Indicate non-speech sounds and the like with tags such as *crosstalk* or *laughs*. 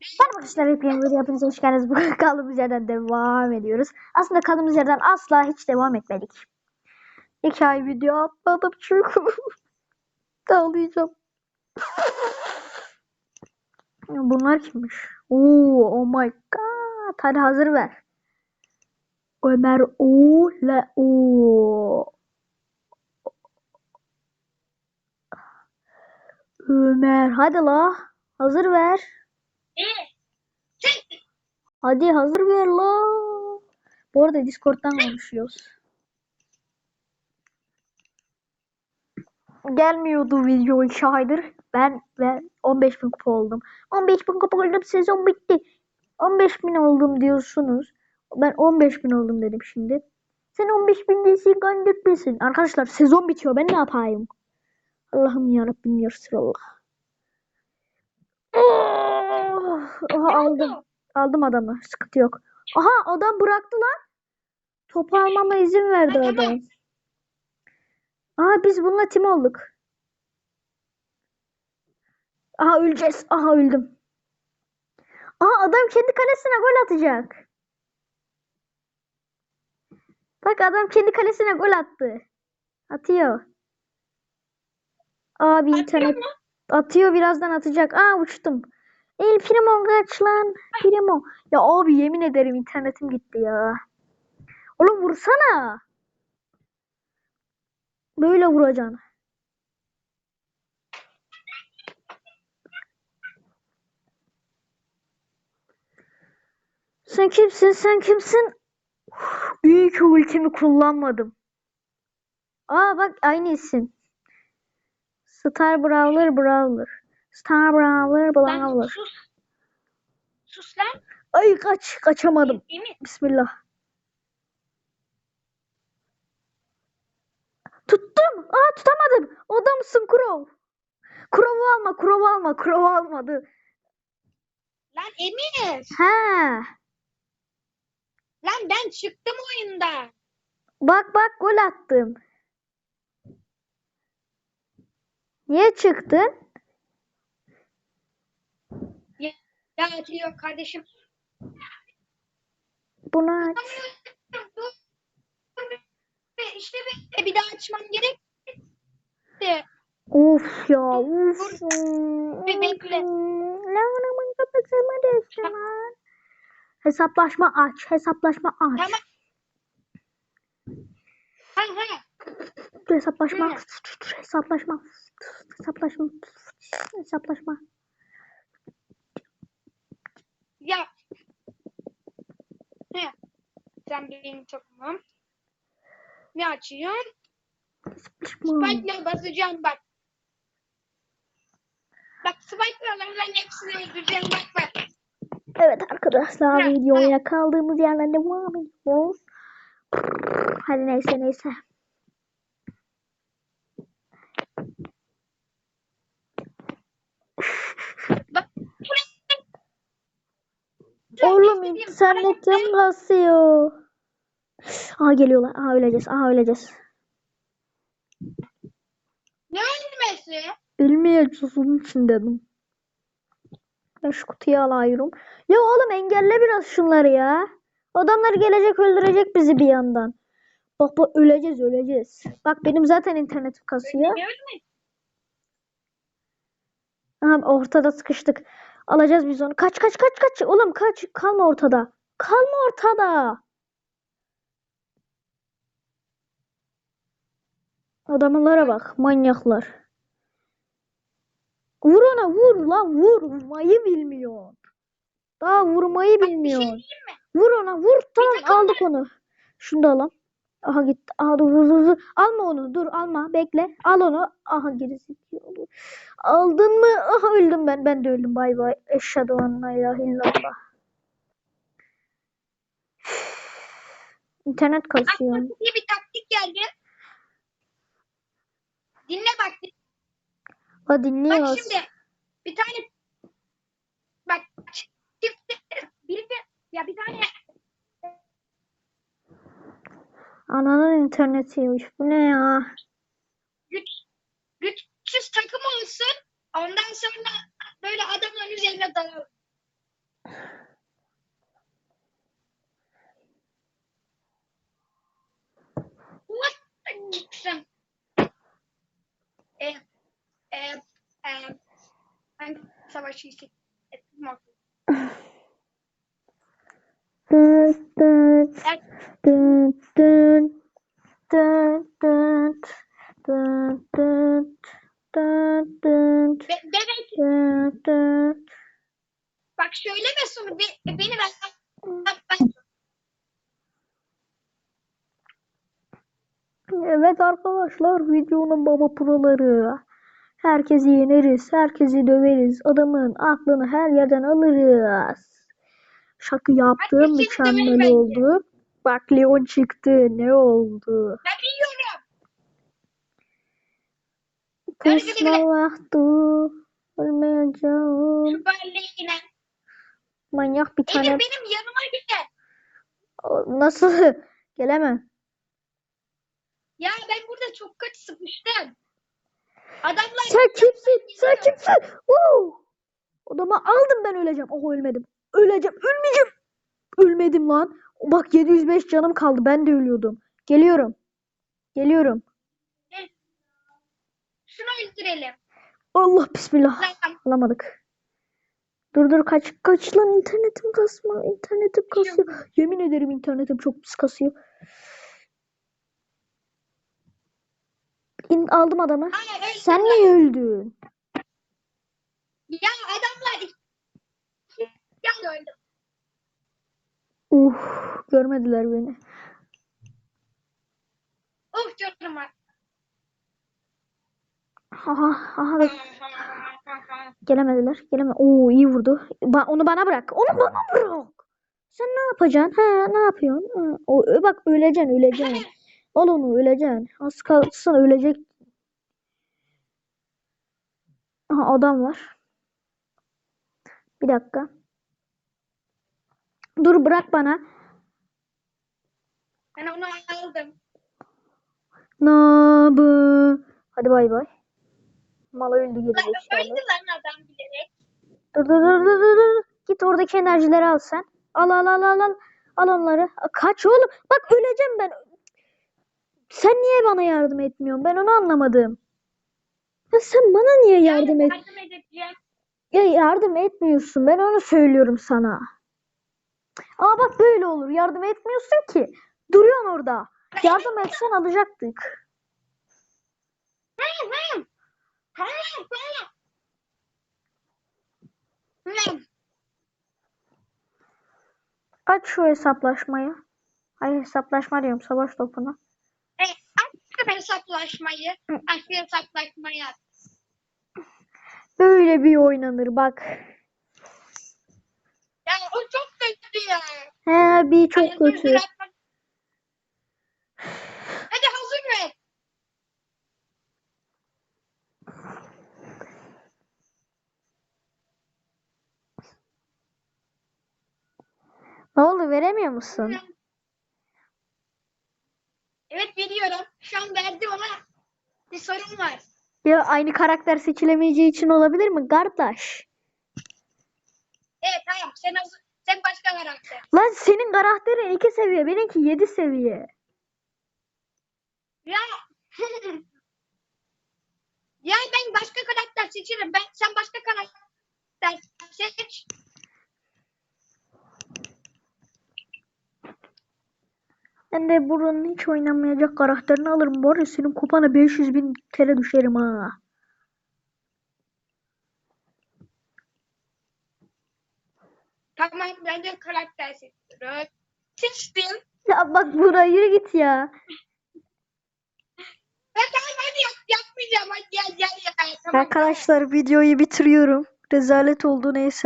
Merhaba arkadaşlar hepiniz hepiniz hoş geldiniz. Bugün *laughs* kaldığımız yerden devam ediyoruz. Aslında kaldığımız yerden asla hiç devam etmedik. İki ay video atmadım çünkü. *laughs* Ağlayacağım. *laughs* Bunlar kimmiş? Oo, oh my god. Hadi hazır ver. Ömer O le O. Ömer hadi la. Hazır ver. Hadi hazır ver la. Bu arada Discord'dan konuşuyoruz. Gelmiyordu video iki aydır. Ben ve 15 bin kupa oldum. 15 bin kupa oldum sezon bitti. 15 bin oldum diyorsunuz. Ben 15 bin oldum dedim şimdi. Sen 15 bin değilsin gandek misin? Arkadaşlar sezon bitiyor ben ne yapayım? Allah'ım yarabbim ya Resulallah. Oh, *laughs* Aha, aldım. Aldım adamı. Sıkıntı yok. Aha adam bıraktı lan. Topu almama izin verdi adam. Aha biz bununla tim olduk. Aha öleceğiz. Aha öldüm. Aha adam kendi kalesine gol atacak. Bak adam kendi kalesine gol attı. Atıyor. Abi internet atıyor birazdan atacak. Aa uçtum. El Primo kaç lan. Primo. Ya abi yemin ederim internetim gitti ya. Oğlum vursana. Böyle vuracaksın. Sen kimsin? Sen kimsin? İyi ki ultimi kullanmadım. Aa bak aynı isim. Star Brawler Brawler. Star Brawler Brawler. sus. Sus lan. Ay kaç kaçamadım. Emin. Bismillah. Tuttum. Aa tutamadım. Adamsın Crow. Crow'u alma, Crow'u alma, Crow'u almadı. Lan Emir. He. Lan ben çıktım oyundan. Bak bak gol attım. Niye çıktın? Ya, ya atıyor kardeşim. Bunu aç. İşte bir, bir daha açmam gerek. Of ya of. Bir bekle. Lavunumun kafasını desene. Hesaplaşma aç. Hesaplaşma aç. Tamam. Ha ha. Hesaplaşma. Hesaplaşma. Hesaplaşma. Hesaplaşma. Ya. He. Sen benim takımım. Ne? Hesaplaşma. Spike'la basacağım bak. Bak Spike'larla hepsini öldüreceğim bak bak. Evet arkadaşlar Ya, videoya kaldığımız yerden devam ediyoruz. Hadi neyse neyse. Bak. Oğlum İstediğim internetim kasıyor. Aha geliyorlar. Aha öleceğiz. Aha öleceğiz. Ne ölmesi? Ölmeyeceğiz onun için dedim. Ben şu kutuyu alıyorum. Ya oğlum engelle biraz şunları ya. Adamlar gelecek öldürecek bizi bir yandan. Bak bak öleceğiz öleceğiz. Bak benim zaten internetim kasıyor. Ne ölmesi? Aha, ortada sıkıştık. Alacağız biz onu. Kaç kaç kaç kaç. Oğlum kaç. Kalma ortada. Kalma ortada. Adamlara bak. Manyaklar. Vur ona vur lan vur. Vurmayı bilmiyor. Daha vurmayı şey bilmiyor. mi? Vur ona vur. Tamam aldık onu. Şunu da alalım. Aha gitti. Aha dur dur dur. dur. Alma onu. Dur alma. Bekle. Al onu. Aha gerisi. Aldın mı? Aha öldüm ben. Ben de öldüm. Bay bay. Eşhedü en la ilahe illallah. İnternet kasıyor. Aklıma diye bir taktik geldi. Dinle bak. Ha Bak dinliyoruz. şimdi. Bir tane bak çift bir ya bir tane Ananın internetiymiş. Bu ne ya? güç güçsüz takım olsun. Ondan sonra böyle adamların üzerine dalalım. Savaşı hissettim. Dın dın dın dın dın dın bak söyleme sonu be, beni ben, ben, ben Evet arkadaşlar videonun baba proları. Herkesi yeneriz, herkesi döveriz. Adamın aklını her yerden alırız. Şaka yaptım, mükemmel oldu. Bak Leon çıktı, ne oldu? ben biliyorum. Kısma vakti ölmeyeceğim. Manyak bir tane. Emir benim yanıma gel. Nasıl? *laughs* Gelemem. Ya ben burada çok kötü sıkıştım. Adamlar Sen kimsin? Sen kimsin? Woo! Adamı aldım ben öleceğim. Oh ölmedim. Öleceğim. Ölmeyeceğim. Ölmedim lan. Bak 705 canım kaldı. Ben de ölüyordum. Geliyorum. Geliyorum. Gel. Şunu öldürelim. Allah bismillah. Lan, Alamadık. Dur dur kaç kaç lan internetim kasma. İnternetim kasıyor. Yemin ederim internetim çok pis kasıyor. İn, aldım adamı. Hayır, Sen niye öldün? Ya adamlar ya öldüm. Uf, görmediler beni. Oh canım var. Aha, aha gelemediler. Geleme. Oo iyi vurdu. Ba- onu bana bırak. Onu bana bırak. Sen ne yapacaksın? Ha, ne yapıyorsun? Ha, o, bak öleceksin, öleceksin. Al onu öleceksin. Az kalsın ölecek. Aha adam var. Bir dakika. Dur bırak bana. Ben onu aldım. Nabı. Hadi bay bay. Mal öldü Lan gerizekalı. öldü lan adam bilerek. Dur dur dur dur dur dur. Git oradaki enerjileri al sen. Al al al al al. Al onları. Kaç oğlum. Bak öleceğim ben. Sen niye bana yardım etmiyorsun? Ben onu anlamadım. Ya sen bana niye yardım et? Yardım edeceğim. Ya yardım etmiyorsun. Ben onu söylüyorum sana. Aa bak böyle olur. Yardım etmiyorsun ki. Duruyorsun orada. Yardım etsen alacaktık. Hayır hayır. Hayır hayır. Hayır. Aç şu hesaplaşmayı. Hayır hesaplaşma diyorum. Savaş topunu. Hesaplaşmayı. Açtım hesaplaşmayı. at. Böyle bir oynanır bak. Ya o çok kötü ya. He bir çok dur, kötü. dur. Hadi hazır ver. Ne oldu veremiyor musun? Evet veriyorum. Şu an verdim ama bir sorun var. Ya aynı karakter seçilemeyeceği için olabilir mi? Kardeş. Evet tamam sen hazır. Sen başka karakter. Lan senin karakterin 2 seviye, benimki 7 seviye. Ya. *laughs* ya ben başka karakter seçerim. Ben sen başka karakter seç. Ben de buranın hiç oynamayacak karakterini alırım. Bu arada senin kupana 500 bin TL düşerim ha. Tamam ben de karakter seçiyorum. Seçtim. Ya bak buraya yürü git ya. Ben hadi yap, yapmayacağım. Hadi gel gel ya. Tamam. Arkadaşlar videoyu bitiriyorum. Rezalet oldu neyse.